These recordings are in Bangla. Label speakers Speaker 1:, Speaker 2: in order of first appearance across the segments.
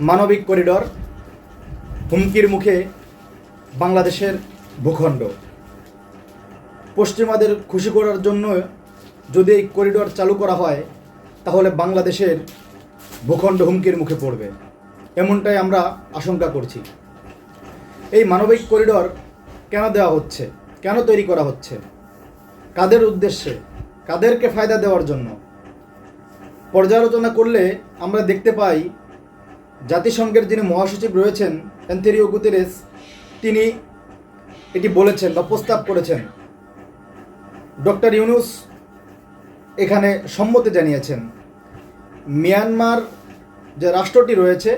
Speaker 1: মানবিক করিডর হুমকির মুখে বাংলাদেশের ভূখণ্ড। পশ্চিমাদের খুশি করার জন্য যদি এই করিডর চালু করা হয়, তাহলে বাংলাদেশের ভূখণ্ড হুমকির মুখে পড়বে। এমনটাই আমরা আশঙ্কা করছি। এই মানবিক করিডর কেন দেওয়া হচ্ছে? কেন তৈরি করা হচ্ছে? কাদের উদ্দেশ্যে? কাদেরকে ফায়দা দেওয়ার জন্য? পর্যালোচনা করলে আমরা দেখতে পাই জাতিসংঘের যিনি মহাসচিব রয়েছেন অ্যান্থেরিও গুতেরেস, তিনি এটি বলেছেন বা প্রস্তাব করেছেন। ডক্টর ইউনুস এখানে সম্মতি জানিয়েছেন। মিয়ানমার যে রাষ্ট্রটি রয়েছে,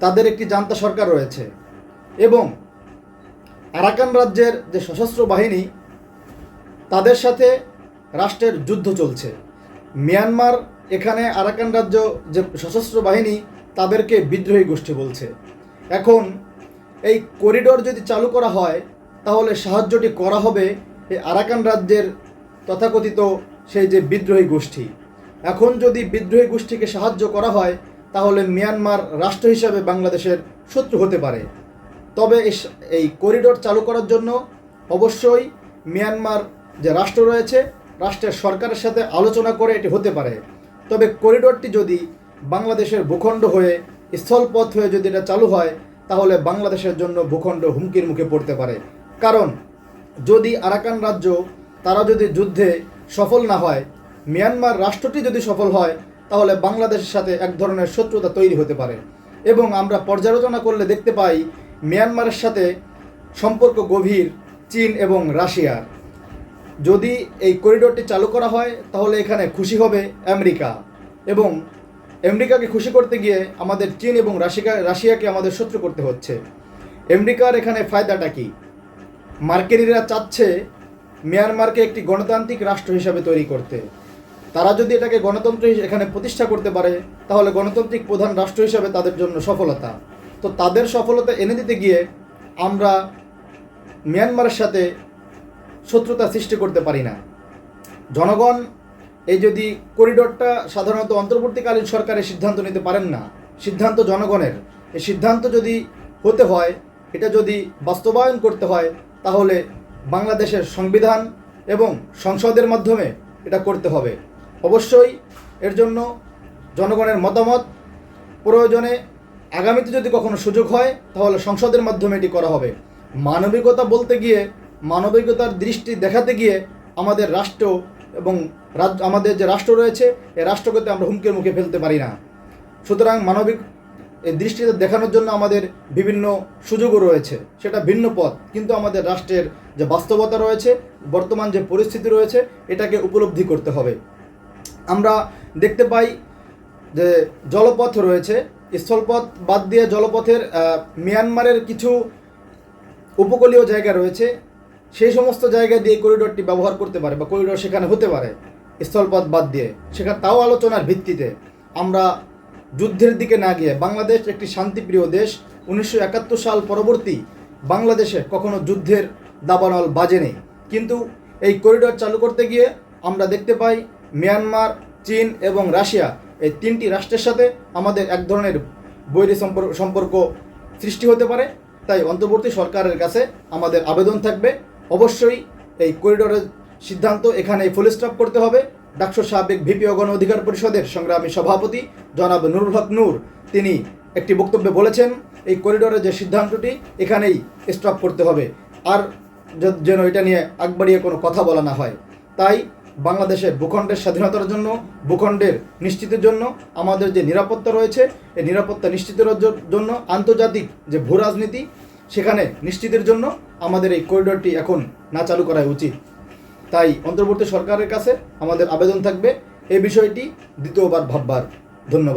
Speaker 1: তাদের একটি জান্তা সরকার রয়েছে এবং আরাকান রাজ্যের যে সশস্ত্র বাহিনী, তাদের সাথে রাষ্ট্রের যুদ্ধ চলছে। মিয়ানমার এখানে আরাকান রাজ্য যে সশস্ত্র বাহিনী তাদেরকে বিদ্রোহী গোষ্ঠী বলছে। এখন এই করিডোর যদি চালু করা হয়, তাহলে সাহায্যটি করা হবে এই আরাকান রাজ্যের তথাকথিত সেই যে বিদ্রোহী গোষ্ঠী। এখন যদি বিদ্রোহী গোষ্ঠীকে সাহায্য করা হয়, তাহলে মিয়ানমার রাষ্ট্র হিসাবে বাংলাদেশের শত্রু হতে পারে। তবে এই করিডোর চালু করার জন্য অবশ্যই মিয়ানমার যে রাষ্ট্র রয়েছে, রাষ্ট্রের সরকারের সাথে আলোচনা করে এটি হতে পারে। তবে করিডোরটি যদি বাংলাদেশের ভূখণ্ড হয়ে, স্থলপথ হয়ে যদি এটা চালু হয়, তাহলে বাংলাদেশের জন্য ভূখণ্ড হুমকির মুখে পড়তে পারে। কারণ, যদি আরাকান রাজ্য, তারা যদি যুদ্ধে সফল না হয়, মিয়ানমার রাষ্ট্রটি যদি সফল হয়, তাহলে বাংলাদেশের সাথে এক ধরনের শত্রুতা তৈরি হতে পারে। এবং আমরা পর্যালোচনা করলে দেখতে পাই, মিয়ানমারের সাথে সম্পর্ক গভীর চীন এবং রাশিয়ার। যদি এই করিডোরটি চালু করা হয়, তাহলে এখানে খুশি হবে আমেরিকা। এবং আমেরিকাকে খুশি করতে গিয়ে আমাদের চীন এবং রাশিয়া রাশিয়াকে আমাদের শত্রু করতে হচ্ছে। আমেরিকার এখানে ফায়দাটা কি? মার্কেনিরা চাচ্ছে মিয়ানমারকে একটি গণতান্ত্রিক রাষ্ট্র হিসাবে তৈরি করতে। তারা যদি এটাকে গণতন্ত্র এখানে প্রতিষ্ঠা করতে পারে, তাহলে গণতান্ত্রিক প্রধান রাষ্ট্র হিসাবে তাদের জন্য সফলতা। তো তাদের সফলতা এনে দিতে গিয়ে আমরা মিয়ানমারের সাথে শত্রুতা সৃষ্টি করতে পারি না। জনগণ এই যদি করিডোরটা সাধারণত অন্তর্বর্তীকালীন সরকারের সিদ্ধান্ত নিতে পারেন না, সিদ্ধান্ত জনগণের। এই সিদ্ধান্ত যদি হতে হয়, এটা যদি বাস্তবায়ন করতে হয়, তাহলে বাংলাদেশের সংবিধান এবং সংসদের মাধ্যমে এটা করতে হবে। অবশ্যই এর জন্য জনগণের মতামত প্রয়োজনে আগামীতে যদি কখনো সুযোগ হয়, তাহলে সংসদের মাধ্যমে এটি করা হবে। মানবিকতা বলতে গিয়ে মানবিকতার দৃষ্টি দেখাতে গিয়ে আমাদের রাষ্ট্র এবং আমাদের যে রাষ্ট্র রয়েছে, এই রাষ্ট্রকে আমরা হুমকির মুখে ফেলতে পারি না। সুতরাং মানবিক এই দৃষ্টিতে দেখানোর জন্য আমাদের বিভিন্ন সুযোগও রয়েছে। সেটা ভিন্ন পথ, কিন্তু আমাদের রাষ্ট্রের যে বাস্তবতা রয়েছে, বর্তমান যে পরিস্থিতি রয়েছে, এটাকে উপলব্ধি করতে হবে। আমরা দেখতে পাই যে জলপথ রয়েছে। স্থলপথ বাদ দিয়ে জলপথের মিয়ানমারের কিছু উপকূলীয় জায়গা রয়েছে। সেই সমস্ত জায়গা দিয়ে করিডোরটি ব্যবহার করতে পারে বা করিডোর সেখানে হতে পারে, স্থলপথ বাদ দিয়ে। সেখানে তাও আলোচনার ভিত্তিতে আমরা যুদ্ধের দিকে না গিয়ে বাংলাদেশ একটি শান্তিপ্রিয় দেশ, উনিশশো একাত্তর সাল পরবর্তী বাংলাদেশে কখনো যুদ্ধের দাবানল বাজেনি। কিন্তু এই করিডোর চালু করতে গিয়ে আমরা দেখতে পাই মিয়ানমার, চীন এবং রাশিয়া এই তিনটি রাষ্ট্রের সাথে আমাদের এক ধরনের বৈরী সম্পর্ক সম্পর্ক সৃষ্টি হতে পারে। তাই অন্তর্বর্তী সরকারের কাছে আমাদের আবেদন থাকবে অবশ্যই এই করিডোরের সিদ্ধান্ত এখানে ফুল স্টপ করতে হবে। ডাকসু সাবেক ভিপি গণ অধিকার পরিষদের সংগ্রামী সভাপতি জনাব নুরুল হক নূর, তিনি একটি বক্তব্যে বলেছেন, এই করিডোরের যে সিদ্ধান্তটি, এখানেই স্টপ করতে হবে। আর যেন এটা নিয়ে আগবাড়িয়ে কোনো কথা বলা না হয়। তাই বাংলাদেশের ভূখণ্ডের স্বাধীনতার জন্য, ভূখণ্ডের নিশ্চিতের জন্য, আমাদের যে নিরাপত্তা রয়েছে, এই নিরাপত্তা নিশ্চিতের জন্য আন্তর্জাতিক যে ভূ রাজনীতি সেখানে নিশ্চিতের জন্য আমাদের এই করিডোরটি এখন না চালু করা উচিত। তাই অন্তর্বর্তী সরকারের কাছে আমাদের আবেদন থাকবে। এই বিষয়টি দ্বিতীয়বার ভাববার। ধন্যবাদ।